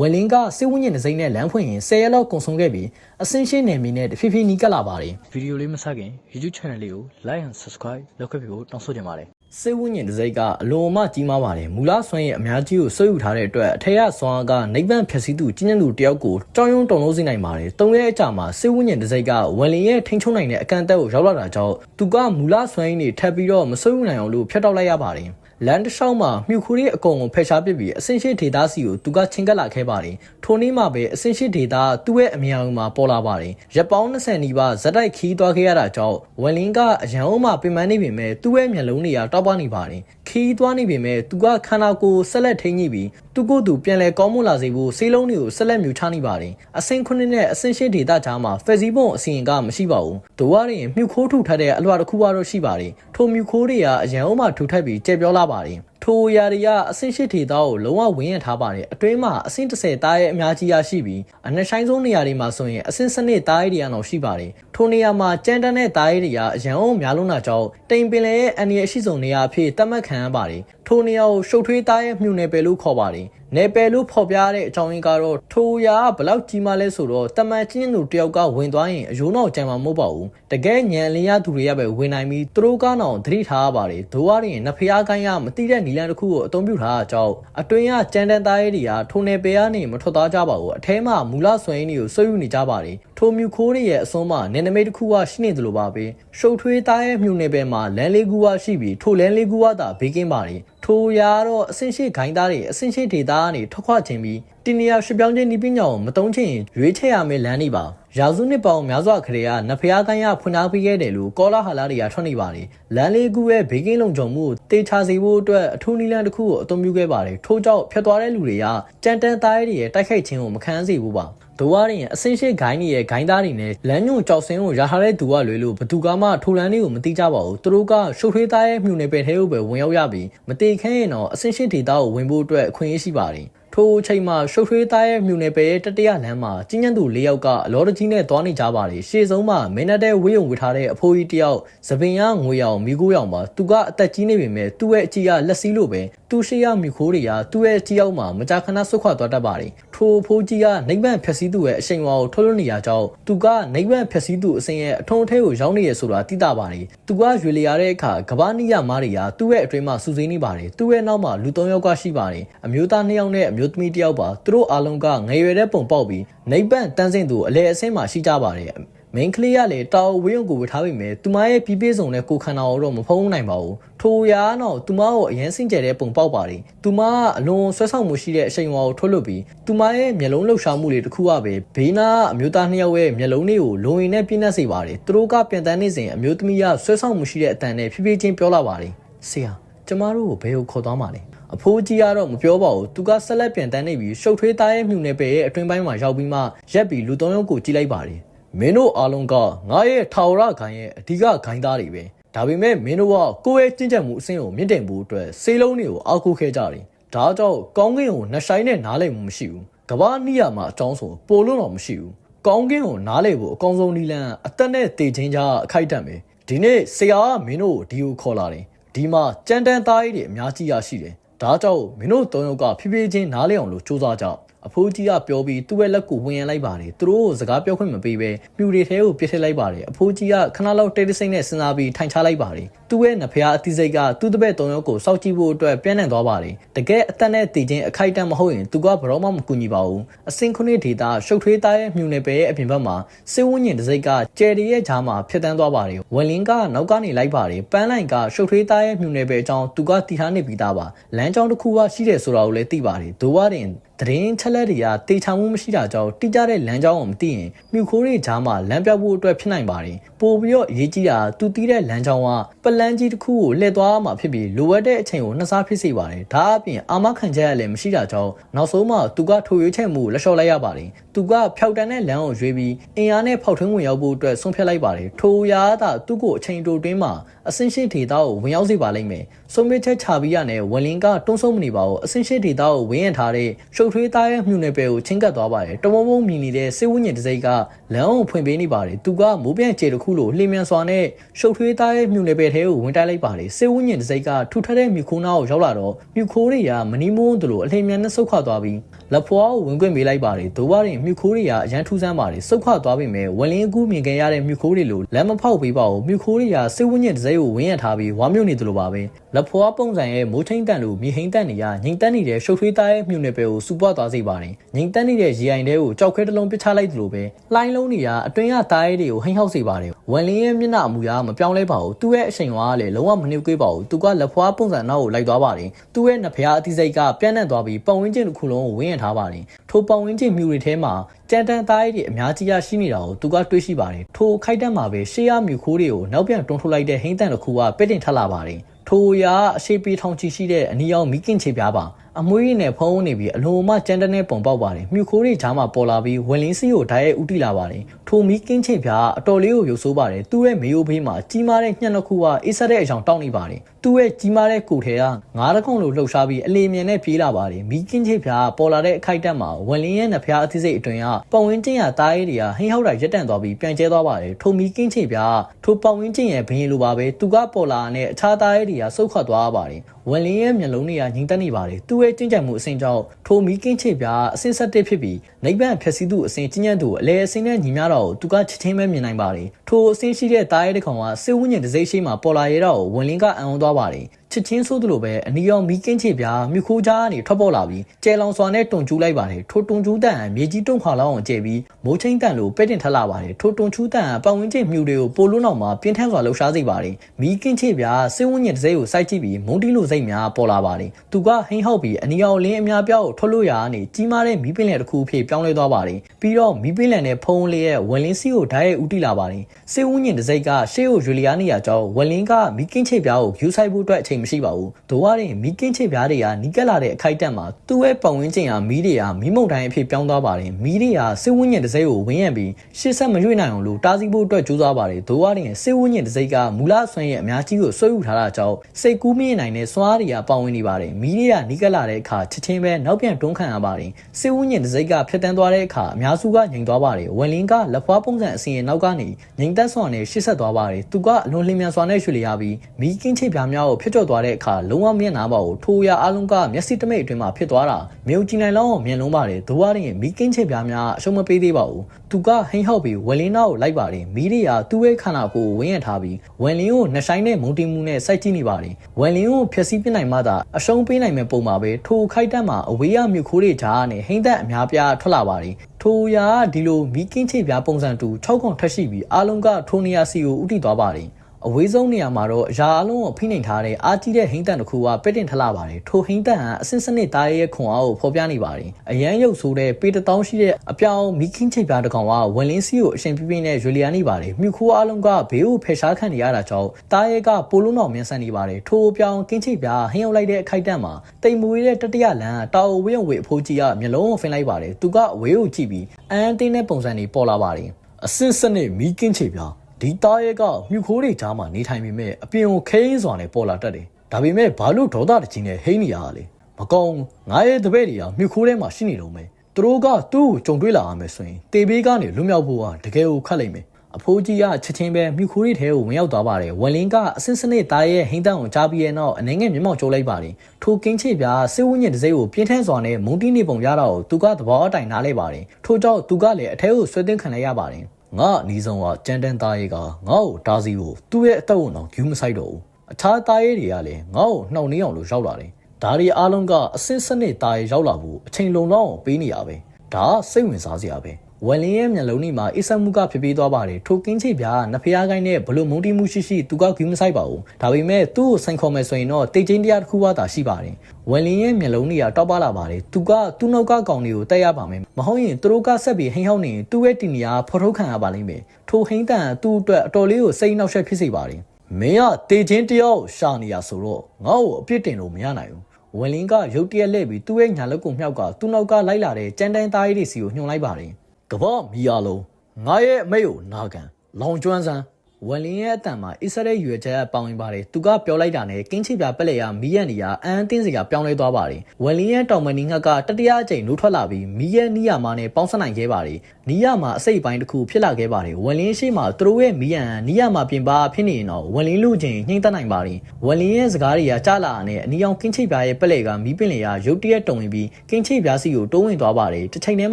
ဝယ်လင်းကစစ်ဝင်းကျင်တစ်စိမ့်နဲ့လမ်းဖွင့်ရင်10ရက်လောက်ကုန်ဆုံးခဲ့ပြီးအစင်းရှင်းနယ်မြေနဲ့တဖြည်းဖြည်းနီးကပ်လာပါတယ်ဗီဒီယိုလေးမစခင် YouTube channel လေးကို like and subscribe လုပ်ခဲ့ပြီးဖို့တောင်းဆိုချင်ပါတယ်စစ်ဝင်းကျင်တစ်စိမ့်ကအလွန်အမကြီးမားပါတယ်မူလဆွမ်းရဲ့အများကြီးကိုဆွဲယူထားတဲ့အတွက်အထက်ရဆွမ်းကနိဗ္ဗာန်ဖြည့်ဆည်းသူကျင်းကျင်သူတယောက်ကိုတောင်းယုံတုံလို့စေနိုင်ပါတယ်၃ရက်အကြာမှာစစ်ဝင်းကျင်တစ်စိမ့်ကဝယ်လင်းရဲ့ထိန်းချုပ်နိုင်တဲ့အကန့်အသတ်ကိုရောက်လာတာကြောင့်သူကမူလဆွမ်းရင်းတွေထပ်ပြီးတော့မဆွဲယူနိုင်အောင်လို့ဖျက်တောက်လိုက်ရပါတယ် လန်တလျှောက်မှာမြူခူရီအကုန်ကိုဖယ်ရှားပစ်ပြီးအစင်ရှိဒေတာစီကိုသူကချင်းကပ်လာခဲ့ပါတယ်။ထိုနေ့မှာပဲအစင်ရှိဒေတာသူ့ရဲ့အမြောင်မှာပေါ်လာပါတယ်။ရက်ပေါင်း20နီးပါးဇက်တိုက်ခီးသွားခဲ့ရတာကြောင့်ဝယ်လင်းကအရန်အုံးမှာပင်ပန်းနေပေမဲ့သူ့ရဲ့မျက်လုံးတွေကတောက်ပနေပါတယ်။ခီးသွားနေပေမဲ့သူကခန္ဓာကိုယ်ဆက်လက်ထိန်းညှိပြီး သူကိုယ်သူပြန်လဲကောင်းမွန်လာစေဖို့ဆေးလုံးတွေကိုဆက်လက်မြူချနေပါတယ်။အစင်ခုနှစ်နဲ့အစင်ရှိဒေတာကြားမှာဖက်စီဘုံအစီရင်ကမရှိပါဘူး။ဒိုဝါရင်မြူခိုးထုထားတဲ့အလွှာတစ်ခုကတော့ရှိပါတယ်။ထိုမြူခိုးတွေကအရန်အုံးမှာထူထပ်ပြီးကြဲပြောလာပါတယ်။ထိုယာရီကအဆင့်ရှိထေသားကိုလုံးဝဝင်းရထားပါတယ်အတွင်းမှာအဆင့်30သားရဲ့အများကြီးရရှိပြီးအနှဆိုင်ဆုံးနေရာတွေမှာဆိုရင်အဆင့်စနစ်သားရဲ့တွေကတော့ရှိပါတယ်ထိုနေရာမှာကြမ်းတမ်းတဲ့သားရဲ့တွေကအရန်အောင်များလုံးတာကြောင့်တိမ်ပင်လေရဲ့အန်ရီအရှိဆုံးနေရာအဖြစ်သတ်မှတ်ခံရပါတယ်ထိုနေရာကိုရှုပ်ထွေးသားရဲ့မြူနယ်ပယ်လို့ခေါ်ပါတယ် money နယ်ပယ်လို့ဖော်ပြတဲ့အကြောင်းရင်းကတော့ထိုရာကဘလောက်ကြီးမားလဲဆိုတော့တမန်ချင်းသူတယောက်ကဝင်သွားရင်အယိုးနောက်ကြံမှာမဟုတ်ပါဘူးတကယ်ညံလင်းရသူတွေကပဲဝင်နိုင်ပြီးသူတို့ကတော့သတိထားရပါတယ်ဒိုးရရင်နဖျားကိုင်းကမတိတဲ့နီလန်တစ်ခုကိုအသုံးပြုထားတာကြောင့်အတွင်းကကြမ်းတမ်းသားရဲတွေကထိုနယ်ပယ်ကနေမထွက်သွားကြပါဘူးအထဲမှာမူလဆွေးရင်းတွေကိုဆွဲယူနေကြပါတယ်ထိုမြူခိုးတွေရဲ့အစွန်းမှာနယ်နိမိတ်တစ်ခုကရှိနေသလိုပါပဲရှုပ်ထွေးသားရဲ့မြူနယ်ပယ်မှာလမ်းလေးကူကရှိပြီးထိုလမ်းလေးကူကသာဘေးကင်းပါတယ်ထိုရာတော့အစင်ရှိဂိုင်းသားတွေအစင်ရှိဒေတာကနေထွက်ခွာခြင်းပြီးတင်နေရရွှေပြောင်းခြင်းဒီပညာကိုမတုံးချင်ရွေးချယ်ရမယ့်လမ်းတွေပါရာစုနှစ်ပေါင်းများစွာခရေကနဖျားကိုင်းရဖွင့်ထားပေးခဲ့တယ်လို့ကောလာဟာလာတွေကထွက်နေပါတယ်လမ်းလေးကူရဲ့ဘေးကင်းလုံခြုံမှုကိုတေချာစေဖို့အတွက်အထူးနီလန်တစ်ခုကိုအသုံးပြုခဲ့ပါတယ်ထို့ကြောင့်ဖျက်သွားတဲ့လူတွေကကြမ်းတမ်းသားရဲတွေရဲ့တိုက်ခိုက်ခြင်းကိုမခံစေဘူးပါ ဒိုဝါရင်အစင်းရှိဂိုင်းကြီးရဲ့ဂိုင်းသားတွေနဲ့လမ်းညွန်ကြောက်စင်းကိုရထားတဲ့သူကလွယ်လို့ဘသူကမှထိုလန်းလေးကိုမသိကြပါဘူးသူတို့ကရှုပ်ထွေးသားရဲ့မြူနေပယ်ထဲကိုပဲဝင်ရောက်ရပြီးမတေခင်းရင်တော့အစင်းရှိဒေတာကိုဝင်ဖို့အတွက်အခွင့်အရေးရှိပါတယ် ထိုအချိန်မှာရှုပ်ထွေးသားရဲ့မြူနယ်ပယ်ရဲ့တတိယလမ်းမှာကြီးညံ့သူ၄ယောက်ကအလော်တကြီးနဲ့သွားနေကြပါတယ်ရှေ့ဆုံးမှာမင်းနဲ့တဲ့ဝေးုံဝေထားတဲ့အဖိုးကြီးတယောက်သပင်ရငွေရောင်မိကိုရောင်ပါသူကအသက်ကြီးနေပေမဲ့သူ့ရဲ့အကြီးကလက်စည်းလိုပဲသူရှိရမြူခိုးတွေကသူ့ရဲ့ကြီးရောက်မှာမကြာခဏဆုတ်ခွာသွားတတ်ပါတယ်ထိုဖိုးကြီးကနိဗ္ဗာန်ဖြည့်ဆည်းသူရဲ့အရှိန်အဝါကိုထုတ်လွှတ်နေရကြောင်းသူကနိဗ္ဗာန်ဖြည့်ဆည်းသူအစဉ်ရဲ့အထုံးအထဲကိုရောက်နေရဆိုတာသိတာပါတယ်သူကရွေလျာတဲ့အခါကဘာနီယာမားတွေကသူ့ရဲ့အတွင်းမှာစူးစိမ်းနေပါတယ်သူ့ရဲ့နောက်မှာလူ၃ယောက်ကရှိပါတယ်အမျိုးသား၂ယောက်နဲ့အမျိုးသမီးတစ်ယောက်ပါသူတို့အားလုံးကငယ်ရွယ်တဲ့ပုံပေါက်ပြီးနိဗ္ဗာန်တန်းစင်သူအလဲအဆင်းမှာရှိကြပါတယ်မင်းကလေးကလည်းတာဝေးုံကိုဝထားပြီးမြဲသူမရဲ့ပြီးပြေးစုံတဲ့ကိုခန္ဓာကိုတော့မဖုံးနိုင်ပါဘူးထိုရာတော့သူမကိုအရင်စင်ကြယ်တဲ့ပုံပေါက်ပါတယ်သူမကအလွန်ဆွဲဆောင်မှုရှိတဲ့အချိန်ဝါကိုထုတ်လွတ်ပြီးသူမရဲ့မျက်လုံးလှုပ်ရှားမှုတွေတခုကပဲဘေးနာအမျိုးသားနှစ်ယောက်ရဲ့မျက်လုံးတွေကိုလုံရင်နဲ့ပြင်းနှက်စေပါတယ်သူတို့ကပြန်တန်းနေစဉ်အမျိုးသမီးကဆွဲဆောင်မှုရှိတဲ့အတန်နဲ့ဖြည်းဖြည်းချင်းပြောလာပါတယ်ဆရာကျမတို့ကိုဘယ်ကိုခေါ်သွားမှာလဲ အဖိုးကြီးကတော့မပြောပါဘူးသူကဆက်လက်ပြန်တန်းနေပြီးရှုပ်ထွေးသားရဲ့မြူနယ်ပယ်ရဲ့အတွင်းပိုင်းမှာရောက်ပြီးမှရက်ပြီးလူသုံးယောက်ကိုကြည့်လိုက်ပါတယ်မင်းတို့အားလုံးကငါရဲ့ထာဝရဂိုင်းရဲ့အဓိကဂိုင်းသားတွေပဲဒါပေမဲ့မင်းတို့ကကိုယ့်ရဲ့ကျင့်ကြံမှုအဆင့်ကိုမြင့်တင်ဖို့အတွက်စေးလုံးတွေကိုအောက်ကိုခဲကြတယ်ဒါကြောင့်ကောင်းကင်ကိုနှဆိုင်နဲ့နားလည်မှုမရှိဘူးကဘာနီးယာမှာအကြောင်းဆိုပိုလို့တော့မရှိဘူးကောင်းကင်ကိုနားလည်ဖို့အကောင်းဆုံးနည်းလမ်းအသက်နဲ့တည်ခြင်းကြားအခိုက်အတန့်ပဲဒီနေ့ဆရာကမင်းတို့ဒီကိုခေါ်လာတယ်ဒီမှာကြမ်းတမ်းသားရည်တွေအများကြီးရရှိတယ် ဒါကြောင့်မင်းတို့သုံးယောက်ကဖြည်းဖြည်းချင်းနားလည်အောင်လို့စူးစမ်းကြ အဖိုးကြီးကပြောပြီးသူ့ရဲ့လက်ကိုဝင်ရလိုက်ပါတယ်သူတို့ကိုစကားပြောခွင့်မပေးဘဲမြူတွေထဲကိုပြစ်ထည့်လိုက်ပါတယ်အဖိုးကြီးကခဏလောက်တိတ်တဆိတ်နဲ့စဉ်းစားပြီးထိုင်ချလိုက်ပါတယ်သူ့ရဲ့နှဖျားအတိစိတ်ကသူ့တပည့်သုံးယောက်ကိုစောက်ကြည့်ဖို့အတွက်ပြန့်နှံ့သွားပါတယ်တကယ်အသက်နဲ့တည်ခြင်းအခိုက်အတန့်မဟုတ်ရင်သူကဘရောမှမကူညီပါဘူးအစင်ခုနှစ်ဒေတာရှုပ်ထွေးသားရဲ့မြူနယ်ပယ်ရဲ့အပြင်ဘက်မှာစေဝန်းကျင်တစိတ်ကကျယ်ရီရဲ့ဂျားမှာဖြစ်တန်းသွားပါတယ်ဝယ်လင်းကနောက်ကနေလိုက်ပါတယ်ပန်းလိုင်ကရှုပ်ထွေးသားရဲ့မြူနယ်ပယ်အကြောင်းသူကတည်ထားနေပြီးသားပါလမ်းကြောင်းတစ်ခုကရှိတယ်ဆိုတာကိုလည်းသိပါတယ်ဒိုဝါရင် သတင်းချက်လက်တွေကတေချာမှုမရှိတာကြောင့်တိကျတဲ့လမ်းကြောင်းကိုမသိရင်မြူခိုးတွေကြားမှာလမ်းပြောက်ဖို့အတွက်ဖြစ်နိုင်ပါတယ်ပို့ပြီးတော့အရေးကြီးတာသူတီးတဲ့လမ်းကြောင်းကပလန်ကြီးတစ်ခုကိုလှည့်သွားမှာဖြစ်ပြီးလိုအပ်တဲ့အချိန်ကိုနှစ်စားဖြစ်စေပါတယ်ဒါအပြင်အာမခံချက်ရလည်းမရှိတာကြောင့်နောက်ဆုံးမှသူကထိုရွေးချက်မှုလက်လျှော့လိုက်ရပါတယ်သူကဖျောက်တန်းတဲ့လမ်းကိုရွေးပြီးအင်အားနဲ့ဖောက်ထွင်းဝင်ရောက်ဖို့အတွက်ဆုံးဖြတ်လိုက်ပါတယ်ထိုရာသာသူ့ကိုအချိန်တိုတွင်းမှာအစင်းရှိဒေတာကိုဝင်ရောက်စေပါလိမ့်မယ်ဆုံးဖြတ်ချက်ချပြီးရတဲ့ဝလင်ကတွန်းဆုံးမနေပါဘူးအစင်းရှိဒေတာကိုဝင်းရထားတဲ့ရှုပ်တ်ထွေးသားရဲ့မြူနယ်ပယ်ကိုချင်းကပ်သွားပါတယ်တမုံမုံမြင်နေတဲ့စေဝဉ္ဉင်တစိမ့်ကလမ်းအောင်ဖွင့်ပေးနေပါတယ်သူကမိုးပြန်ကျေတစ်ခုလိုလှေမြန်စွာနဲ့ရှုပ်ထွေးသားရဲ့မြူနယ်ပယ်ထဲကိုဝင်တိုက်လိုက်ပါတယ်စေဝဉ္ဉင်တစိမ့်ကထူထပ်တဲ့မြူခိုးနာကိုရောက်လာတော့မြူခိုးတွေကမနီမုန်းတို့လိုအလှေမြန်နဲ့ဆုတ်ခွာသွားပြီးလက်ဖွားကိုဝင်ခွင့်ပေးလိုက်ပါတယ်ဒိုးဝါရင်မြူခိုးတွေကအရန်ထူးဆန်းပါတယ်ဆုတ်ခွာသွားပြီမဲ့ဝလင်းအကူမြင်ခဲ့ရတဲ့မြူခိုးတွေလိုလမ်းမဖောက်ပေးပါဘူးမြူခိုးတွေကစေဝဉ္ဉင်တစိမ့်ကိုဝင်းရထားပြီးဝါမြုပ်နေသလိုပါပဲလက်ဖွားပုံစံရဲ့မိုးချင်းတန်လိုမြေဟိန်တန်နေရငိန်တန်နေတဲ့ရှုပ်ထွေးသားရဲ့မြူနယ်ပယ်ကိုစူပွားသွားစေပါတယ်ငိန်တန်နေတဲ့ရေအိုင်တဲကိုကြောက်ခဲတစ်လုံးပစ်ချလိုက်သလိုပဲလှိုင်းလုံးတွေကအတွင်းကသားရဲတွေကိုဟိန်ဟောက်စေပါတယ်ဝန်လင်းရဲ့မျက်နှာအမူအရာမပြောင်းလဲပါဘူးသူ့ရဲ့အချိန်ဝါကလည်းလုံးဝမနှုတ်ကွေးပါဘူးသူကလက်ဖွားပုံစံနောက်ကိုလိုက်သွားပါတယ်သူ့ရဲ့နှဖျားအသီးစိတ်ကပြန့်နှံ့သွားပြီးပတ်ဝန်းကျင်တစ်ခုလုံးကိုဝင်းရထားပါတယ်ထိုပတ်ဝန်းကျင်မြူတွေထဲမှာကြမ်းတမ်းသားရည်တွေအများကြီးရရှိနေတာကိုသူကတွေးရှိပါတယ်ထိုခိုက်တက်မှာပဲရှေးရမြူခိုးတွေကိုနောက်ပြန်တွန်းထုတ်လိုက်တဲ့ဟိန်းတန်တစ်ခုကပက်တင်ထပ်လာပါတယ်ထိုရာအရှိပေထောင်ချီရှိတဲ့အနီရောင်မိကင်ချေပြားပါ အမွှေးရည်နဲ့ဖုံးနေပြီးအလုံးမကြမ်းတဲ့ပုံပေါက်ပါတယ်မြူခိုးတွေကြားမှာပေါ်လာပြီးဝင်လင်းစီကိုဓာတ်ရဲ့ဥတီလာပါတယ်ထိုမီကင်းချေပြားအတော်လေးကိုရုပ်ဆိုးပါတယ်သူ့ရဲ့မေယိုဘေးမှာကြီးမားတဲ့ညှက်နှစ်ခုကအေးဆက်တဲ့အကြောင်းတောင်းနေပါတယ်သူ့ရဲ့ကြီးမားတဲ့ကိုယ်ထဲကငါးတကုံလိုလှုပ်ရှားပြီးအလေမြန်နဲ့ပြေးလာပါတယ်မီကင်းချေပြားပေါ်လာတဲ့အခိုက်အတန့်မှာဝင်လင်းရဲ့နှဖျားအသစ်စိတ်အတွင်ကပတ်ဝန်းကျင်ရတားရဲတွေကဟိန်းဟောက်တာရက်တန့်သွားပြီးပြန်ကျဲသွားပါတယ်ထိုမီကင်းချေပြားထိုပတ်ဝန်းကျင်ရဲ့ဘင်းလိုပါပဲသူကပေါ်လာတဲ့အခြားတားရဲတွေကဆုတ်ခွာသွားပါတယ် ဝန်လင်းရဲ့မျက်လုံးတွေကငြိမ်သက်နေပါတယ်သူ့ရဲ့ကြင်ကြံမှုအစဉ်ကြောင့်ထိုမီကင်းချေပြားအစစ်ဆက်တစ်ဖြစ်ပြီးနိဗ္ဗာန်ဖြည့်ဆည်းသူအစဉ်ကျဉ်းညံ့သူအလဲအစင်းနဲ့ညီမျှတော့သူကချစ်ချင်းပဲမြင်နိုင်ပါတယ်ထိုအစဉ်ရှိတဲ့တားရဲတစ်ကောင်ကစေဝဉ္ဉဉ်တစ်စိမ့်ရှိမှပေါ်လာရတော့ဝန်လင်းကအံ့ဩသွားပါတယ်ချစ်ချင်းဆိုးသလိုပဲအနီရောင်မီကင်းချေပြားမြခိုးကြားကနေထွက်ပေါ်လာပြီးကျဲလောင်စွာနဲ့တွန်ကျူးလိုက်ပါတယ်ထိုတွန်ကျူးတန်မြေကြီးတုံခါလောက်အောင်ကျဲပြီးမိုးချင်းတန်လိုပဲ့တင်ထလာပါတယ်ထိုတွန်ကျူးတန်ပတ်ဝန်းကျင်မြူတွေကိုပိုလုံးအောင်မှာပြင်းထန်စွာလှုပ်ရှားစေပါတယ်မီကင်းချေပြားစေဝဉ္ဉဉ်တစ်စိမ့်ကိုစိုက်ကြည့်ပြီးမုန်တီလိုစိတ်များပေါ်လာပါတယ်သူကဟိန်းဟောက်ပြီးအနီရောင်လင်းအများပြားကိုထွက်လို့ရကနေကြီးမားတဲ့မီးပင်လယ်တစ်ခုအဖြစ်ပြောင်းလဲသွားပါတယ်ပြီးတော့မီးပင်လယ်နဲ့ဖုံးလေးရဲ့ဝလင်းစီကိုဓာတ်ရဲ့ဥတီလာပါတယ်စေဝဉ္ဉဉ်တစ်စိမ့်ကရှေ့ကိုရွေလျားနေရကြောင်းဝလင်းကမီကင်းချေပြားကိုယူဆိုင်ဖို့အတွက်အချိန်မရှိပါဘူးဒိုဝါရင်မီကင်းချေပြားတွေကနီးကပ်လာတဲ့အခိုက်အတန့်မှာသူ့ရဲ့ပတ်ဝန်းကျင်ဟာမီးတွေကမီးမုန်တိုင်းအဖြစ်ပြောင်းသွားပါတယ်မီးတွေကစေဝဉ္ဉဉ်တစ်စိမ့်ကိုဝင်းရံပြီးရှေ့ဆက်မရွေ့နိုင်အောင်လို့တားဆီးဖို့အတွက်ကြိုးစားပါတယ်ဒိုဝါရင်စေဝဉ္ဉဉ်တစ်စိမ့်ကမူလဆွမ်းရဲ့အများကြီးကိုဆွဲယူထားတာကြောင့်စိတ်ကူးမြင့်နိုင်တဲ့စွားတွေကပါဝင်နေပါတယ်မီးတွေကနီးကပ်လာတဲ့အခါချက်ချင်းပဲနောက်ပြန်တွန်းခံရပါတယ်စေဝဉ္ဉဉ်တစ်စိမ့်ကဖြတ်တန်းသွားတဲ့အခါအများစုကငြိမ်သွားပါတယ်ဝယ်လင်းကလက်ဖွားပုံစံအစီရင်နောက်ကနေငြိမ်သက်စွာနဲ့ရှေ့ဆက်သွားပါတယ်သူကအလွန်လျင်မြန်စွာနဲ့ရွှေလျားပြီးမီးကင်းချိတ်ပြားများကိုဖျက်ကျော်သွားတဲ့အခါလုံးဝမျက်နှာပေါ်ကိုထိုးရအလုံးကမျက်စိတမိတ်အတွင်းမှာဖြစ်သွားတာမြုံကြည်နိုင်လောက်အောင်မြင်လုံးပါတယ်ဒိုးဝါရင်မီးကင်းချိတ်ပြားများအရှုံးမပေးသေးပါဘူးသူကဟိန်းဟောက်ပြီးဝယ်လင်းနောက်ကိုလိုက်ပါတယ်မီးတွေကသူ့ရဲ့ခန္ဓာကိုယ်ကိုဝင်းရထားပြီးဝယ်လင်းကိုနှဆိုင်တဲ့မုန်တီမှုနဲ့စိုက်ကြည့်နေပါတယ်ဝယ်လင်းကိုဖျက်ဆီးပစ်နိုင်မှသာအရှုံးပေးနိုင်မဲ့ပုံပါပဲထိုခိုက်တက်မှာအဝေးရမြုပ်ခိုးတွေကြားနဲ့ဟိန်းသက်အများပြားထွက်လာပါတယ်ထိုရာဒီလိုမီးကင်းချိတ်ပြားပုံစံတူ6ခုထက်ရှိပြီးအားလုံးကထိုနေရာစီကိုဥတီသွားပါတယ် အဝေးဆုံးနေရာမှာတော့အရာအလုံးကိုဖိနှိမ်ထားတဲ့အာကြီးတဲ့ဟိန်းတန်တစ်ခုကပက်တင်ထလာပါတယ်ထိုဟိန်းတန်ဟာအစင်းစနစ်သားရဲ့ခွန်အားကိုဖော်ပြနေပါတယ်အရန်ရုပ်ဆိုးတဲ့ပေတတောင်းရှိတဲ့အပြောင်မီကင်းချိတ်ပြားတစ်ကောင်ကဝန်လင်းစီကိုအရှင်ပြပြနဲ့ရွေလျာနေပါတယ်မြူခိုးအလုံးကဘေးကိုဖယ်ရှားခံနေရတာကြောင့်သားရဲ့ကပိုလုံးတော်မြန်ဆန်နေပါတယ်ထိုအပြောင်ကင်းချိတ်ပြားဟင်းရောက်လိုက်တဲ့အခိုက်အတန့်မှာတိမ်မွေးတဲ့တတိယလမ်းတာဝေးဝေးအဖိုးကြီးကမျက်လုံးကိုဖင်လိုက်ပါတယ်သူကအဝေးကိုကြည့်ပြီးအန်တင်းတဲ့ပုံစံတွေပေါ်လာပါတယ်အစစ်စနစ်မီကင်းချိတ်ပြား ဒီသားရဲကမြူခိုးတွေကြားမှာနေထိုင်ပေမဲ့အပြင်ကိုခဲရင်းစွာနဲ့ပေါ်လာတတ်တယ်။ဒါပေမဲ့ဘာလို့ဒေါသတကြီးနဲ့ဟိန်းနေရလဲ။မကောင်းငါရဲ့တပည့်တွေကမြူခိုးထဲမှာရှိနေတော့မယ်။သူတို့ကသူ့ကိုကြုံတွေ့လာရမယ်ဆိုရင်တေဘေးကနေလွတ်မြောက်ဖို့ကတကယ်ကိုခက်လိမ့်မယ်။အဖိုးကြီးကချက်ချင်းပဲမြူခိုးတွေထဲကိုဝင်ရောက်သွားပါတယ်။ဝန်လင်းကအစင်းစနစ်သားရဲ့ဟိန်းတန်ကိုကြားပြီးရဲ့နောက်အနေငယ်မျက်မှောက်ကျိုးလိုက်ပါတယ်။ထိုကင်းချေပြားစေဝဉ္ဉ္တစ်စိမ့်ကိုပြင်းထန်စွာနဲ့မုန်တီးနေပုံရတာကိုသူကသဘောအတိုင်းနားလဲပါတယ်။ထို့ကြောင့်သူကလည်းအထဲကိုဆွဲသွင်းခံလိုက်ရပါတယ်။ ငါအနီးဆုံးကကြမ်းတမ်းသားရဲကငါ့ကိုတားဆီးဖို့သူ့ရဲ့အသက်ဝန်တော်ယူမဆိုင်တော့ဘူးအခြားသားရဲတွေကလည်းငါ့ကိုနှောင့်နှေးအောင်လို့ရောက်လာတယ်ဒါတွေအားလုံးကအစင်းစနစ်သားရဲရောက်လာဖို့အချိန်လုံလောက်အောင်ပေးနေရပဲဒါစိတ်ဝင်စားစရာပဲ ဝယ်လင်းရဲ့မျက်လုံးတွေမှာအိဆတ်မှုကဖြစ်ပြီးသွားပါတယ်ထိုကင်းချိပြားနဖျားကိုင်းနဲ့ဘလို့မုန်တီမှုရှိရှိသူကဂူးမဆိုင်ပါဘူးဒါပေမဲ့သူ့ကိုဆိုင်ခေါ်မယ်ဆိုရင်တော့တိတ်ချင်းတရားတစ်ခုဝသာရှိပါတယ်ဝယ်လင်းရဲ့မျက်လုံးတွေကတောက်ပလာပါတယ်သူကသူ့နောက်ကကောင်တွေကိုတက်ရပါမယ်မဟုတ်ရင်သူတို့ကဆက်ပြီးဟိန်းဟောင်းနေသူ့ရဲ့တင်နေရာဖော်ထုတ်ခံရပါလိမ့်မယ်ထိုဟိန်းတန်သူ့အတွက်အတော်လေးကိုစိတ်နှောက်ယှက်ဖြစ်စေပါတယ်မင်းကတေချင်းတယောက်ရှာနေရဆိုတော့ငါ့ကိုအပြစ်တင်လို့မရနိုင်ဘူးဝယ်လင်းကရုတ်တရက်လှည့်ပြီးသူ့ရဲ့ညာလက်ကိုမြောက်ကသူ့နောက်ကလိုက်လာတဲ့ကြမ်းတမ်းသားရည်တွေစီကိုညှို့လိုက်ပါတယ် ကပော့မီယာလုံးငါရဲ့အမိတ်ကိုနာခံလောင်ကျွမ်းစမ်းဝလင်းရဲ့အတန်မှာအစ္စရေးရွယ်ချက်ပေါင်းဝင်ပါတယ်သူကပြောလိုက်တာနဲ့ကင်းချစ်ပြပက်လက်ရမီးရဲ့နေရာအန်အသင်းစရာပြောင်းလဲသွားပါတယ်ဝလင်းရဲ့တောင်မနီငှက်ကတတိယအကြိမ်နှုတ်ထွက်လာပြီးမီးရဲ့နီးယာမှာနဲ့ပေါင်းစပ်နိုင်ခဲ့ပါတယ် နီးယာမှာအစိတ်ပိုင်းတစ်ခုဖြစ်လာခဲ့ပါတယ်ဝလင်းရှိမှာသူတို့ရဲ့မီးရန်နီးယာမှာပြင်ပါဖြစ်နေရင်တော့ဝလင်းလူချင်းနှိမ့်သက်နိုင်ပါတယ်ဝလင်းရဲ့စကားတွေကကြားလာတဲ့အနီအောင်ကင်းချစ်ပြရဲ့ပက်လက်ကမီးပင်လေရရုတ်တရက်တုံဝင်ပြီးကင်းချစ်ပြစီကိုတိုးဝင်သွားပါတယ်တစ်ချိန်တည်း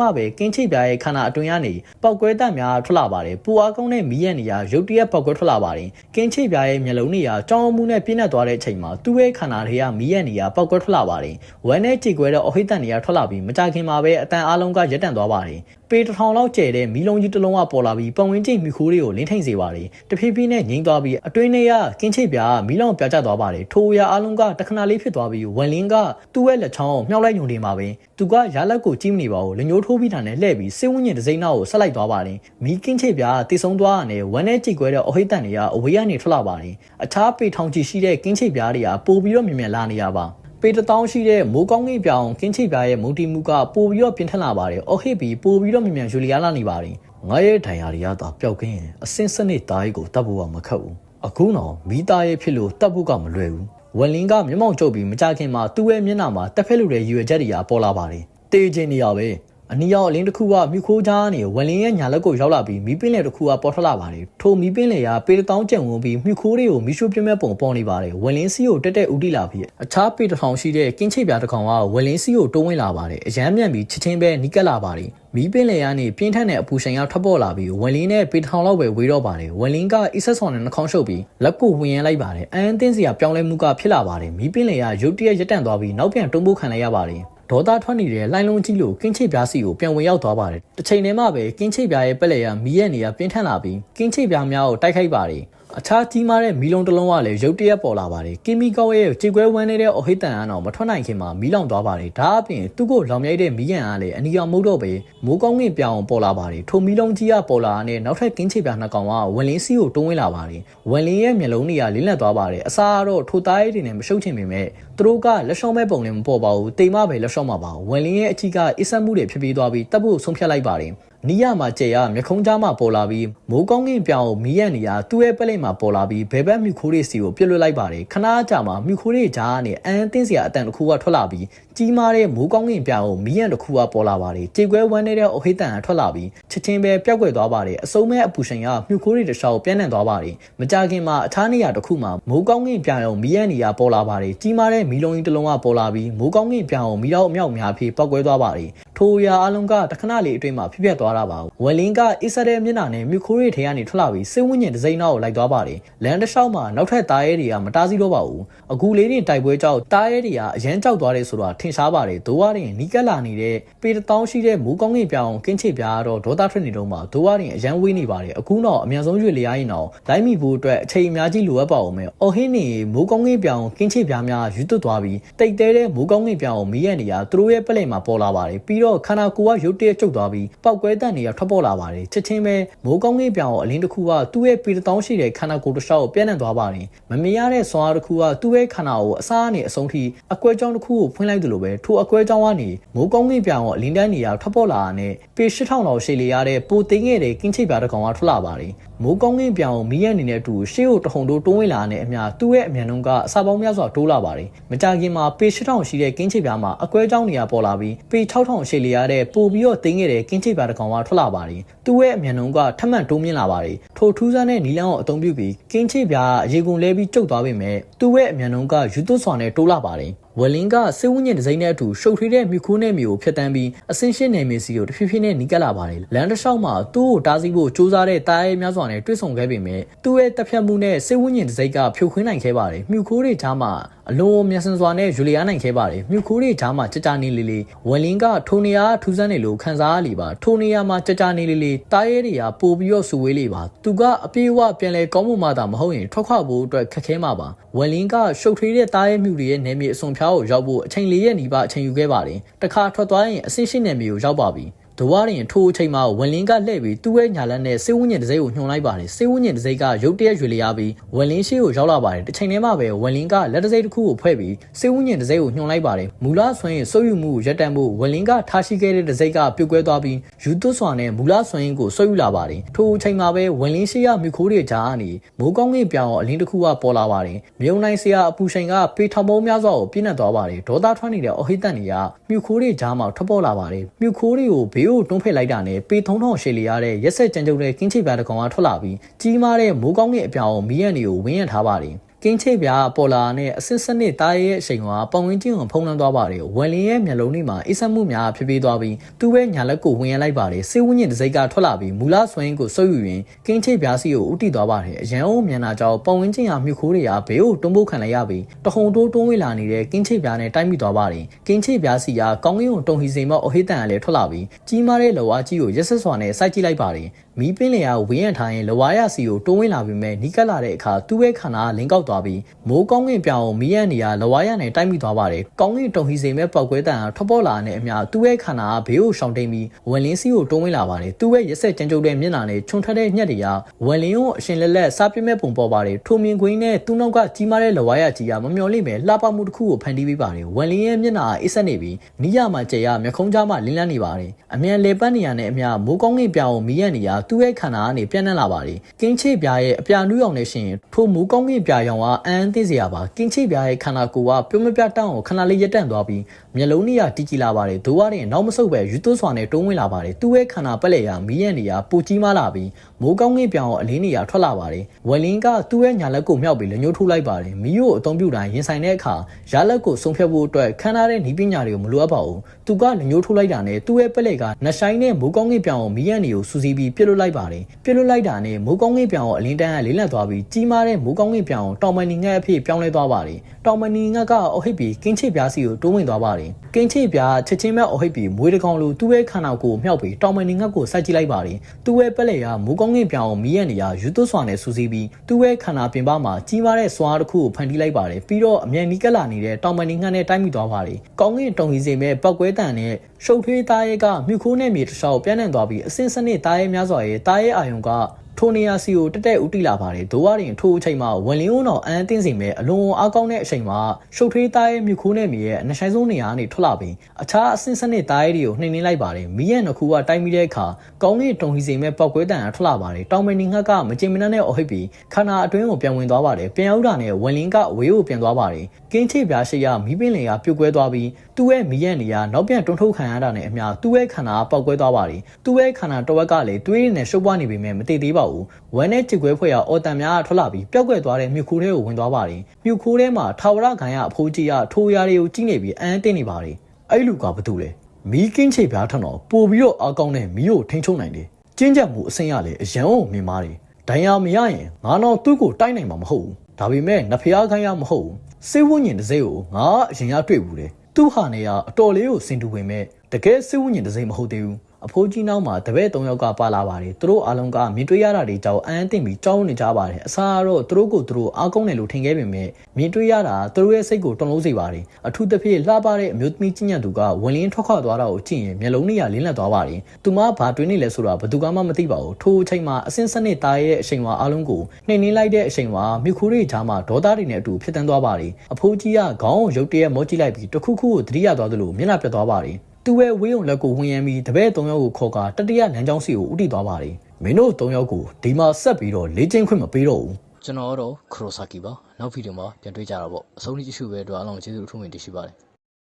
မှာပဲကင်းချစ်ပြရဲ့ခန္ဓာအတွင်းကနေပောက်ကွဲတတ်များထွက်လာပါတယ်ပူအားကောင်းတဲ့မီးရန်နေရရုတ်တရက်ပောက်ကွဲထွက်လာပါတယ်ကင်းချစ်ပြရဲ့မျက်လုံးတွေကကြောင်းမှုနဲ့ပြင်းထန်သွားတဲ့အချိန်မှာသူ့ရဲ့ခန္ဓာတွေကမီးရန်နေရပောက်ကွဲထွက်လာပါတယ်ဝမ်းနဲ့ကြေကွဲတဲ့အဟိတန်နေရထွက်လာပြီးမကြခင်မှာပဲအတန်အားလုံးကရပ်တန့်သွားပါတယ် ပေတစ်ထောင်လောက်ကျဲတဲ့မီးလုံးကြီးတစ်လုံးကပေါ်လာပြီးပတ်ဝန်းကျင်မြူခိုးတွေကိုလင်းထိန်စေပါတယ်တဖြည်းဖြည်းနဲ့ငိမ့်သွားပြီးအတွင်းထဲကကင်းချိတ်ပြာမီးလောင်ပြာကျသွားပါတယ်ထိုအရာအလုံးကတခဏလေးဖြစ်သွားပြီးဝန်လင်းကသူ့ရဲ့လက်ချောင်းကိုမြှောက်လိုက်ညုံနေမှာပဲသူကရာလက်ကိုကြည့်မနေပါဘူးလက်ညှိုးထိုးပြီးတာနဲ့လှည့်ပြီးစေဝင်းညင်ဒစိမ့်နောက်ကိုဆက်လိုက်သွားပါတယ်မီးကင်းချိတ်ပြာတိဆုံသွားတာနဲ့ဝမ်းနဲ့ကြိတ်ကွဲတဲ့အဟိတန်တွေကအဝေးကနေထွက်လာပါတယ်အခြားပေထောင်ချီရှိတဲ့ကင်းချိတ်ပြားတွေကပို့ပြီးတော့မြင်မြင်လာနေရပါ ပေတတောင်းရှိတဲ့မိုးကောင်းကင်ပြောင်ကင်းချိပြားရဲ့မုန်တီမှုကပိုပြီးတော့ပြင်းထန်လာပါတယ်။အော်ဟစ်ပြီးပိုပြီးတော့မြင်မြန်ယူလီယာလာနေပါတယ်။ငါရဲ့ဒဏ်ရာတွေကတော့ပျောက်ကင်းရင်အစင်းစနစ်သားကြီးကိုတတ်ဖို့ကမခက်ဘူး။အခုတော့မိသားရဲ့ဖြစ်လို့တတ်ဖို့ကမလွယ်ဘူး။ဝလင်းကမျက်မှောင်ကျုပ်ပြီးမကြခင်မှာသူ့ရဲ့မျက်နှာမှာတက်ဖက်လူတဲ့ရွယ်ချက်တွေကပေါ်လာပါတယ်။တေးချင်းနေရပဲ။ အနီရောက်အလင်းတစ်ခုကမြူခိုးကြားနေဝန်လင်းရဲ့ညာလက်ကိုရောက်လာပြီးမီးပင်းလေတစ်ခုကပေါ်ထွက်လာပါတယ်ထိုမီးပင်းလေကပေတောင်းကျန်ဝင်ပြီးမြူခိုးတွေကိုမီးရှို့ပြမဲ့ပုံပေါ်နေပါတယ်ဝန်လင်းစီကိုတက်တက်ဦးတိလာပြီးအခြားပေတစ်ထောင်ရှိတဲ့ကင်းချိတ်ပြားတစ်ကောင်ကဝန်လင်းစီကိုတိုးဝင်လာပါတယ်အရန်မြန်ပြီးချက်ချင်းပဲနီးကပ်လာပါတယ်မီးပင်လေရနေပြင်းထန်တဲ့အပူရှိန်ကထွက်ပေါ်လာပြီးဝန်လင်းနဲ့ပေထောင်လောက်ပဲဝေးတော့ပါတယ်ဝန်လင်းကအစ်ဆက်ဆောင်နဲ့နှာခေါင်းရှုပ်ပြီးလက်ကိုဝင်ရမ်းလိုက်ပါတယ်အန်အင်းစရာပြောင်းလဲမှုကဖြစ်လာပါတယ်မီးပင်လေရရုတ်တရက်ရပ်တန့်သွားပြီးနောက်ပြန်တွန်းပို့ခံလိုက်ရပါတယ် ဒေါသထွက်နေတဲ့လိုင်းလုံးကြီးလိုကင်းချိတ်ပြားစီကိုပြန်ဝင်ရောက်သွားပါတယ်။တစ်ချိန်တည်းမှာပဲကင်းချိတ်ပြားရဲ့ပက်လက်ရမီးရဲ့နေရာပြင်းထန်လာပြီးကင်းချိတ်ပြားများကိုတိုက်ခိုက်ပါတယ်။ အခြားကြီးမားတဲ့မီးလုံးတစ်လုံးကလည်းရုတ်တရက်ပေါ်လာပါတယ်ကီမီကောရဲ့ကြေကွဲဝမ်းနေတဲ့အော်ဟစ်တန်အတော့မထွက်နိုင်ခင်မှာမီးလောင်သွားပါတယ်ဒါအပြင်သူ့ကိုလောင်မြိုက်တဲ့မီးရန်ကလည်းအနီရောင်မုတ်တော့ပဲမိုးကောင်းငင်ပြောင်ပေါ်လာပါတယ်ထိုမီးလုံးကြီးကပေါ်လာတဲ့နောက်ထပ်ကင်းချေပြနှစ်ကောင်ကဝင်လင်းစီကိုတွန်းဝင်လာပါတယ်ဝင်လင်းရဲ့မျက်လုံးတွေကလင်းလက်သွားပါတယ်အစားကတော့ထိုသားရည်တွေနဲ့မရှုပ်ချင်ပေမဲ့သူတို့ကလက်ရှောင်းမဲ့ပုံလည်းမပေါ်ပါဘူးတိမ်မပဲလက်ရှောင်းမှာပါဝင်လင်းရဲ့အချီကအစ်ဆက်မှုတွေဖြစ်ပြီးသွားပြီးတပ်ဖို့ဆုံးဖြတ်လိုက်ပါတယ် နီးရမှာကျေရမြခုံးကြားမှာပေါ်လာပြီးမိုးကောင်းကင်ပြောင်ကိုမီးရနေရသူ့ရဲ့ပလိတ်မှာပေါ်လာပြီးဘဲဘက်မြူခိုးလေးစီကိုပြစ်လွတ်လိုက်ပါတယ်ခဏကြာမှာမြူခိုးလေးကြားကနေအန်တင်းစရာအတန်တစ်ခုကထွက်လာပြီးကြီးမားတဲ့မိုးကောင်းကင်ပြောင်ကိုမီးရန်တစ်ခုကပေါ်လာပါတယ်ကြေကွဲဝမ်းနေတဲ့အိုဟိတန်ကထွက်လာပြီးချက်ချင်းပဲပျောက်ကွယ်သွားပါတယ်အစုံမဲ့အပူရှင်ကမြူခိုးလေးတစ်လျှောက်ပြန့်နှံ့သွားပါတယ်မကြခင်မှာအခြားနေရာတစ်ခုမှာမိုးကောင်းကင်ပြောင်ကိုမီးရန်နေရပေါ်လာပါတယ်ကြီးမားတဲ့မီးလုံးကြီးတစ်လုံးကပေါ်လာပြီးမိုးကောင်းကင်ပြောင်ကိုမီးတော့အမြောက်များဖြစ်ပောက်ကွဲသွားပါတယ် ထိုအရာအလုံးကတခဏလေးအတွင်းမှာဖြစ်ပျက်သွားတာပါဝယ်လင်းကအစ္စရဲမျက်နှာနဲ့မြူခိုးရီထဲကနေထွက်လာပြီးစိတ်ဝိညာဉ်ဒစိမ့်နောက်ကိုလိုက်သွားပါတယ်လန်တလျှောက်မှာနောက်ထပ်တားရဲတွေကမတားဆီးတော့ပါဘူးအခုလေးတင်တိုက်ပွဲကြောက်တားရဲတွေကအရန်ကြောက်သွားတယ်ဆိုတာထင်ရှားပါတယ်ဒိုးဝရင်နီးကပ်လာနေတဲ့ပေတတောင်းရှိတဲ့မူကောင်းငင်ပြောင်းကင်းချေပြားတော့ဒေါသထွက်နေတော့မှဒိုးဝရင်အရန်ဝေးနေပါတယ်အခုတော့အများဆုံးရွေလျားရင်တော့လိုက်မိဖို့အတွက်အချိန်အများကြီးလိုအပ်ပါအောင်မယ်အော်ဟင်းနေမူကောင်းငင်ပြောင်းကင်းချေပြားများယူသွတ်သွားပြီးတိတ်တဲတဲ့မူကောင်းငင်ပြောင်းကိုမီးရနေရသူတို့ရဲ့ပလက်မှာပေါ်လာပါတယ်ပြီးတော့ခန္ဓာကိုယ်ကရုတ်တရက်ကျုပ်သွားပြီးပောက်ကွဲတန်တွေကထွက်ပေါ်လာပါတယ်ချက်ချင်းပဲမိုးကောင်းကြီးပြောင်အလင်းတစ်ခုကသူ့ရဲ့ပေတောင်းရှိတဲ့ခန္ဓာကိုယ်တစ်လျှောက်ပြန့်နှံ့သွားပါတယ်မမြင်ရတဲ့ဆွမ်းအားတစ်ခုကသူ့ရဲ့ခန္ဓာကိုအစားအနေအဆုံးထိအကွဲကြောင်းတစ်ခုကိုဖွင့်လိုက်သလိုပဲထိုအကွဲကြောင်းကနေမိုးကောင်းကြီးပြောင်အလင်းတန်းနေရာထွက်ပေါ်လာတာနဲ့ပေ8000လောက်ရှိလေရတဲ့ပိုသိငယ်တဲ့ကင်းချိတ်ပြားတစ်ကောင်ကထွက်လာပါတယ်မိုးကောင်းကင်ပြောင်မီးရအနေနဲ့အတူရှေ့ကိုတဟုန်တိုးတွန်းဝင်လာတဲ့အမျှသူ့ရဲ့အမြန်နှုန်းကအစာပေါင်းများစွာတိုးလာပါတယ်။မကြခင်မှာပေ8000ရှိတဲ့ကင်းချိတ်ပြားမှာအကွဲကြောင်းနေရာပေါ်လာပြီးပေ6000ရှိလေရတဲ့ပို့ပြီးတော့တင်းခဲ့တဲ့ကင်းချိတ်ပြားတစ်ကောင်ကထွက်လာပါတယ်။သူ့ရဲ့အမြန်နှုန်းကထပ်မံတိုးမြင့်လာပါတယ်။ထိုထူးဆန်းတဲ့နီလန်းကိုအသုံးပြုပြီးကင်းချိတ်ပြားအရေကုန်လဲပြီးကျုပ်သွားပေမဲ့သူ့ရဲ့အမြန်နှုန်းကယူသွစွာနဲ့တိုးလာပါတယ်။ဝလင်းကစေဝင်းညင်ဒီဇိုင်းနဲ့အတူရှုပ်ထွေးတဲ့မြခိုးနဲ့မျိုးကိုဖျက်တမ်းပြီးအစင်းရှင်းနယ်မြေစီကိုတဖြည်းဖြည်းနဲ့နီးကပ်လာပါတယ်။လန်တလျှောက်မှာသူ့ကိုတားဆီးဖို့စူးစမ်းတဲ့တားရဲများစွာနဲ့တွေ့ဆုံခဲ့ပေမဲ့သူ့ရဲ့တပ်ဖြတ်မှုနဲ့စေဝင်းညင်ဒီဇိုင်းကဖြိုခွင်းနိုင်ခဲ့ပါတယ်။မြခိုးတွေကြားမှာအလုံးမျက်စင်စွာနဲ့ယူလီယာနိုင်ခဲ့ပါတယ်မြူခိုးတွေကြားမှာကြကြနေလေးလေးဝလင်းကထိုနေရာထူးဆန်းနေလို့ခန်းစားလီပါထိုနေရာမှာကြကြနေလေးလေးတားရဲတွေကပို့ပြီးတော့စူဝေးလေးပါသူကအပြေးအဝပြန်လဲကောင်းမှုမှသာမဟုတ်ရင်ထွက်ခွဖို့အတွက်ခက်ခဲမှာပါဝလင်းကရှုပ်ထွေးတဲ့တားရဲမြူတွေရဲ့နယ်မြေအစွန်ဖျားကိုရောက်ဖို့အချိန်လေးရဲ့နီးပါအချိန်ယူခဲ့ပါတယ်တခါထွက်သွားရင်အဆင့်ရှိနယ်မြေကိုရောက်ပါပြီ ဒဝါရင်ထိုအချိန်မှာဝန်လင်းကလှည့်ပြီးသူ့ရဲ့ညာလက်နဲ့စေဝင်းညင်တစ်စိမ့်ကိုညှုံလိုက်ပါတယ်စေဝင်းညင်တစ်စိမ့်ကရုတ်တရက်ရွေလျားပြီးဝန်လင်းရှိကိုရောက်လာပါတယ်တစ်ချိန်တည်းမှာပဲဝန်လင်းကလက်တစ်စိမ့်တစ်ခုကိုဖွဲ့ပြီးစေဝင်းညင်တစ်စိမ့်ကိုညှုံလိုက်ပါတယ်မူလဆွရင်စိုးယူမှုကိုရပ်တန့်ဖို့ဝန်လင်းကထားရှိခဲ့တဲ့တစ်စိမ့်ကပြုတ်ကွဲသွားပြီးယူသွတ်စွာနဲ့မူလဆွရင်ကိုဆွယူလာပါတယ်ထိုအချိန်မှာပဲဝန်လင်းရှိရမြူခိုးတွေကြားကနေမိုးကောင်းကင်ပြောင်အလင်းတစ်ခုကပေါ်လာပါတယ်မြုံနိုင်ဆရာအပူချိန်ကပေထောင်ပုံးများစွာကိုပြည့်နှက်သွားပါတယ်ဒေါသထွက်နေတဲ့အော်ဟိတန်တွေကမြူခိုးတွေကြားမှာထွက်ပေါ်လာပါတယ်မြူခိုးတွေကိုဘေးကိုတွန်းဖက်လိုက်တာနဲ့ပေထုံထောင်ရှည်လျားတဲ့ရက်ဆက်ကြမ်းကြုတ်တဲ့ကင်းချိပြားတစ်ကောင်ကထွက်လာပြီးကြီးမားတဲ့မိုးကောင်းကင်အပြောင်ကိုမီးရန်တွေကိုဝင်းရထားပါတယ် ကင်းချေပြားပေါ်လာနဲ့အစစ်စနစ်တားရဲ့အချိန်ကပတ်ဝန်းကျင်ကိုဖုံးလွှမ်းသွားပါတယ်။ဝယ်လင်းရဲ့မျက်လုံးတွေမှာအိစက်မှုများဖြစ်ပြီးသွားပြီးသူ့ရဲ့ညာလက်ကိုဝင်ရလိုက်ပါတယ်။စေဝင်းညင်တစ်စိတ်ကထွက်လာပြီးမူလဆွင်းကိုဆုပ်ယူရင်ကင်းချေပြားစီကိုဥတီသွားပါတယ်။အရန်အုံမျက်နှာကြောင့်ပတ်ဝန်းကျင်ဟာမြုပ်ခိုးတွေကဘေးကိုတွန်းပို့ခံလိုက်ရပြီးတဟုန်တိုးတွန်းဝေးလာနေတဲ့ကင်းချေပြားနဲ့တိုက်မိသွားပါတယ်။ကင်းချေပြားစီကကောင်းကင်ကိုတုံဟီစိမ်မော့အဟိတန်ကလည်းထွက်လာပြီးကြီးမားတဲ့လောဝါကြီးကိုရက်ဆက်စွာနဲ့စိုက်ကြည့်လိုက်ပါတယ်။မီးပင်းလျာဝင်းရထားရင်လဝါရစီကိုတွန်းဝင်လာပြီးမဲ့နီးကပ်လာတဲ့အခါသူ့ရဲ့ခန္ဓာလင်းကောက်သွားပြီးမိုးကောင်းကင်ပြောင်ကိုမီးရန်နေရလဝါရနဲ့တိုက်မိသွားပါတယ်။ကောင်းကင်တုံဟီစိမ်မဲ့ပောက်ကွဲတန်ထွက်ပေါ်လာတဲ့အမျှသူ့ရဲ့ခန္ဓာကဘေးကိုရှောင်တိန်ပြီးဝန်လင်းစီကိုတွန်းဝင်လာပါတယ်။သူ့ရဲ့ရက်ဆက်ကြမ်းကြုတ်တဲ့မျက်နှာနဲ့ခြုံထက်တဲ့ညက်တွေကဝန်လင်းကိုအရှင်လက်လက်စားပြစ်မဲ့ပုံပေါ်ပါတယ်။ထိုမြင်ကွင်းနဲ့သူ့နောက်ကကြီးမားတဲ့လဝါရကြီးကမမျော်လင့်ပဲလှပမှုတစ်ခုကိုဖန်တီးပေးပါတယ်။ဝန်လင်းရဲ့မျက်နှာအိဆက်နေပြီးနီးရမှာကြဲရမျက်ခုံးကြားမှာလင်းလန်းနေပါတယ်။အမြန်လေပတ်နေရတဲ့အမျှမိုးကောင်းကင်ပြောင်ကိုမီးရန်နေရသူ့ရဲ့ခန္ဓာကနေပြန့်နှံ့လာပါတယ်။ကင်းချေပြားရဲ့အပြာနူးရောင်နဲ့ရှင်ထိုမိုးကောင်းကင်ပြာရောင်ကအန်းသိစရာပါ။ကင်းချေပြားရဲ့ခန္ဓာကိုယ်ကပြုံးမပြတောင်းကိုခဏလေးရက်တန့်သွားပြီး မျက်လုံးနေရတီးကြည့်လာပါတယ်။ဒိုးရတဲ့နောက်မဆုတ်ပဲယူသွစွာနဲ့တုံးဝင်လာပါတယ်။သူ့ရဲ့ခန္ဓာပက်လက်ရမီးရန်နေရပူကြီးမားလာပြီးမိုးကောင်းကင်ပြောင်ကိုအလင်းနေရထွက်လာပါတယ်။ဝယ်လင်းကသူ့ရဲ့ညာလက်ကိုမြောက်ပြီးလက်ညှိုးထိုးလိုက်ပါတယ်။မီးကိုအသုံးပြုတိုင်းရင်ဆိုင်တဲ့အခါရလက်ကိုဆုံးဖြတ်ဖို့အတွက်ခန်းထားတဲ့နီးပညာတွေကိုမလိုအပ်ပါဘူး။သူကလက်ညှိုးထိုးလိုက်တာနဲ့သူ့ရဲ့ပက်လက်ကနှဆိုင်နဲ့မိုးကောင်းကင်ပြောင်ကိုမီးရန်နေကိုစူးစီးပြီးပြစ်လွတ်လိုက်ပါတယ်။ပြစ်လွတ်လိုက်တာနဲ့မိုးကောင်းကင်ပြောင်ကိုအလင်းတန်းကလေးလံသွားပြီးကြီးမားတဲ့မိုးကောင်းကင်ပြောင်ကိုတောင်မနီငှက်အဖြစ်ပြောင်းလဲသွားပါတယ်။ တောင်မနီငှက်ကအဟိတ်ပြီးကင်းချစ်ပြားစီကိုတိုးဝင်သွားပါတယ်။ကင်းချစ်ပြားချက်ချင်းမဲ့အဟိတ်ပြီးမွေးတကောင်လိုသူ့ရဲ့ခန္ဓာကိုယ်မြောက်ပြီးတောင်မနီငှက်ကိုစိုက်ကြည့်လိုက်ပါတယ်။သူ့ရဲ့ပက်လက်ကမိုးကောင်းကင်ပြောင်ကိုမီးရန်နေရယူသွစွာနဲ့စူးစီးပြီးသူ့ရဲ့ခန္ဓာပြင်ပမှာကြီးမားတဲ့စွာတစ်ခုကိုဖန်တီးလိုက်ပါတယ်။ပြီးတော့အမြန်နီးကပ်လာနေတဲ့တောင်မနီငှက်နဲ့တိုက်မိသွားပါတယ်။ကောင်းကင်တုံကြီးစိမ်မဲ့ပောက်ကွဲတန်နဲ့ရှုပ်ထွေးသားရဲကမြူခိုးနဲ့မြေတစ်လျှောက်ပြန့်နှံ့သွားပြီးအစင်းစနစ်သားရဲများစွာရဲ့သားရဲအာယုံက ထိုနေရာစီကိုတက်တက်ဥတီလာပါတယ်ဒိုးဝရင်ထိုအချိန်မှာဝန်လင်းဦးတော်အန်းတင်းစီမဲ့အလွန်အားကောင်းတဲ့အချိန်မှာရှုပ်ထွေးသားရဲ့မြခိုးနဲ့မြေရဲ့အနှဆိုင်ဆုံးနေရာကနေထွက်လာပြီးအခြားအဆင့်စနစ်သားရဲ့တွေကိုနှိမ်နှင်းလိုက်ပါတယ်မီးရဲ့နှစ်ခုကတိုက်မိတဲ့အခါကောင်းကင်တုံဟီစီမဲ့ပောက်ကွဲတန်ထွက်လာပါတယ်တောင်မင်းငှက်ကမကျင်မနှက်နဲ့အော်ဟစ်ပြီးခန္ဓာအတွင်းကိုပြန်ဝင်သွားပါတယ်ပြန်ရောက်တာနဲ့ဝန်လင်းကအဝေးကိုပြန်သွားပါတယ်ကင်းချေပြားရှိရမီးပင်လင်ကပြုတ်ကွဲသွားပြီးသူ့ရဲ့မီးရဲ့နေရာနောက်ပြန်တွန်းထုတ်ခံရတာနဲ့အမျှသူ့ရဲ့ခန္ဓာပောက်ကွဲသွားပါတယ်သူ့ရဲ့ခန္ဓာတစ်ဝက်ကလည်းတွေးရနဲ့ရှုပ်ပွားနေပေမဲ့မတည်သေးပါဘူးဝမ်းနဲ့ချစ်ကွဲဖွဲ့ရအော်တန်များထွက်လာပြီးပျောက်ကွယ်သွားတဲ့မြုပ်ခိုးထဲကိုဝင်သွားပါတယ်မြုပ်ခိုးထဲမှာထာဝရခံရအဖိုးကြီးကထိုးရာတွေကိုကြီးနေပြီးအန်းတင်းနေပါတယ်အဲ့လူကဘာတူလဲမီးကင်းချေပြားထတော့ပို့ပြီးတော့အကောင်းနဲ့မီးကိုထိန်းချုပ်နိုင်တယ်ကျင်းချက်မှုအစင်းရလေအရန်ကိုမြင်ပါတယ်ဒိုင်ယာမရရင်ငါတော့သူ့ကိုတိုက်နိုင်မှာမဟုတ်ဘူးဒါပေမဲ့နဖျားခိုင်းရမဟုတ်ဘူးစေဝညင်တစ်စိမ့်ကိုငါအရင်ကတွေ့ဘူးတယ်သူ့ဟာနေကအတော်လေးကိုစင်တူဝင်မဲ့တကယ်စေဝညင်တစ်စိမ့်မဟုတ်သေးဘူး အဖိုးကြီးနောက်မှာတပည့်၃ယောက်ကပါလာပါတယ်သူတို့အားလုံးကမြင်တွေ့ရတာတွေကြောင့်အန်းတင်ပြီးကြောက်နေကြပါတယ်အစားကတော့သူတို့ကိုသူတို့အားကောင်းတယ်လို့ထင်ခဲ့ပေမဲ့မြင်တွေ့ရတာသူတို့ရဲ့စိတ်ကိုတုန်လှုပ်စေပါတယ်အထူးသဖြင့်လှပတဲ့အမျိုးသမီးကြီးညံ့သူကဝင်လင်းထွက်ခွာသွားတာကိုကြည့်ရင်မျက်လုံးတွေကလင်းလက်သွားပါတယ်သူမဘာတွင်းနေလဲဆိုတာဘယ်သူမှမသိပါဘူးထိုအချိန်မှာအစင်းစနစ်သားရဲ့အချိန်ဝါအားလုံးကိုနှိမ်နှင်းလိုက်တဲ့အချိန်ဝါမြခိုးတွေကြားမှာဒေါသတွေနဲ့အတူဖြစ်တန်းသွားပါတယ်အဖိုးကြီးကခေါင်းကိုရုတ်တရက်မောကြည့်လိုက်ပြီးတခုခုကိုသတိရသွားသလိုမျက်နှာပြတ်သွားပါတယ် သူ့ရဲ့ဝေးုံလက်ကိုဝင်ရမ်းပြီးတပည့်၃ယောက်ကိုခေါ်ကာတတိယလမ်းကြောင်းစီကိုဥတီသွားပါတယ်မင်းတို့၃ယောက်ကိုဒီမှာဆက်ပြီးတော့လေ့ကျင့်ခွင့်မပေးတော့ဘူးကျွန်တော်တော့ခရိုဆာကီပါနောက်ဗီဒီယိုမှာပြန်တွေ့ကြတာပေါ့အဆုံးထိကြည့်ရှုပဲအတွက်အားလုံးကျေးဇူးအထူးတင်ရှိပါတယ်